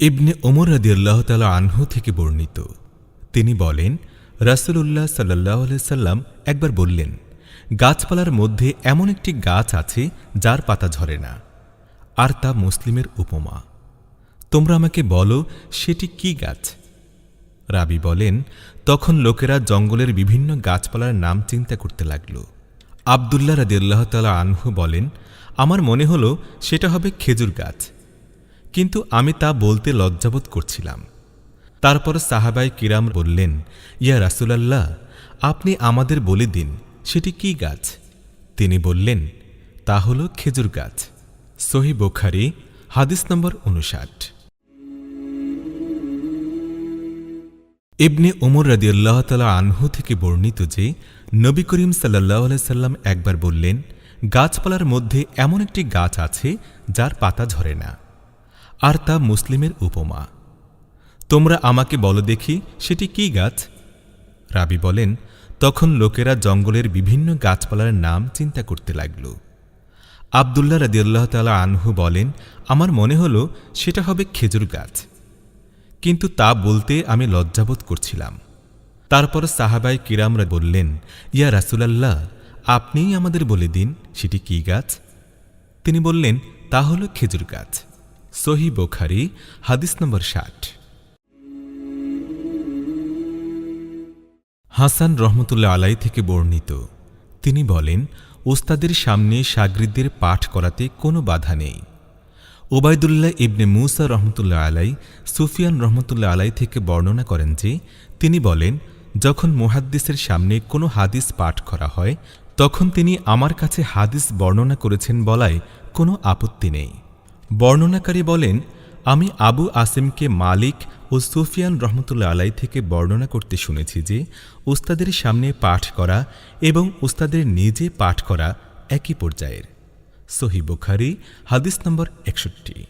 ইবনে ওমর রাদিয়াল্লাহ তালা আনহু থেকে বর্ণিত। তিনি বলেন, রাসূলুল্লাহ সাল্লাহ সাল্লাম একবার বললেন, গাছপালার মধ্যে এমন একটি গাছ আছে যার পাতা ঝরে না, আর তা মুসলিমের উপমা। তোমরা আমাকে বলো, সেটি কি গাছ? রাবি বলেন, তখন লোকেরা জঙ্গলের বিভিন্ন গাছপালার নাম চিন্তা করতে লাগল। আবদুল্লাহ রাদিয়াল্লাহ তালা আনহু বলেন, আমার মনে হলো, সেটা হবে খেজুর গাছ। কিন্তু আমি তা বলতে লজ্জাবোধ করছিলাম। তারপর সাহাবাই কিরাম বললেন, ইয়া রাসুলাল্লাহ, আপনি আমাদের বলে দিন, সেটি কি গাছ? তিনি বললেন, তা হল খেজুর গাছ। সহি বোখারি, হাদিস নম্বর উনষাট ইবনে ওমর রাদিয়াল্লাহ তালা আনহু থেকে বর্ণিত যে, নবী করিম সাল্লাহ সাল্লাম একবার বললেন, গাছপালার মধ্যে এমন একটি গাছ আছে, যার পাতা ঝরে না। আর তা মুসলিমের উপমা। তোমরা আমাকে বলো দেখি, সেটি কি গাছ? রাবি বলেন, তখন লোকেরা জঙ্গলের বিভিন্ন গাছপালার নাম চিন্তা করতে লাগল। আবদুল্লাহ রাদিয়াল্লাহ তালা আনহু বলেন, আমার মনে হলো সেটা হবে খেজুর গাছ। কিন্তু তা বলতে আমি লজ্জাবোধ করছিলাম। তারপর সাহাবাই কিরামরা বললেন, ইয়া রাসুলাল্লাহ, আপনিই আমাদের বলে দিন সেটি কি গাছ? তিনি বললেন, তা হল খেজুর গাছ। সহি বোখারি, হাদিস নম্বর ষাট। হাসান রহমতুল্লাহ আলাই থেকে বর্ণিত, তিনি বলেন, ওস্তাদের সামনে সাগরিদদের পাঠ করাতে কোনো বাধা নেই। ওবায়দুল্লাহ ইবনে মুসা রহমতুল্লাহ আলাই, সুফিয়ান রহমতুল্লাহ আলাই থেকে বর্ণনা করেন যে, তিনি বলেন, যখন মুহাদ্দিসের সামনে কোনো হাদিস পাঠ করা হয়, তখন তিনি আমার কাছে হাদিস বর্ণনা করেছেন বলায় কোনো আপত্তি নেই। বর্ণনাকারী বলেন, আমি আবু আসিমকে মালিক ও সুফিয়ান রহমতুল্লা আলাই থেকে বর্ণনা করতে শুনেছি যে, উস্তাদের সামনে পাঠ করা এবং উস্তাদের নিজে পাঠ করা একই পর্যায়ের। সহি বুখারি, হাদিস নম্বর একষট্টি।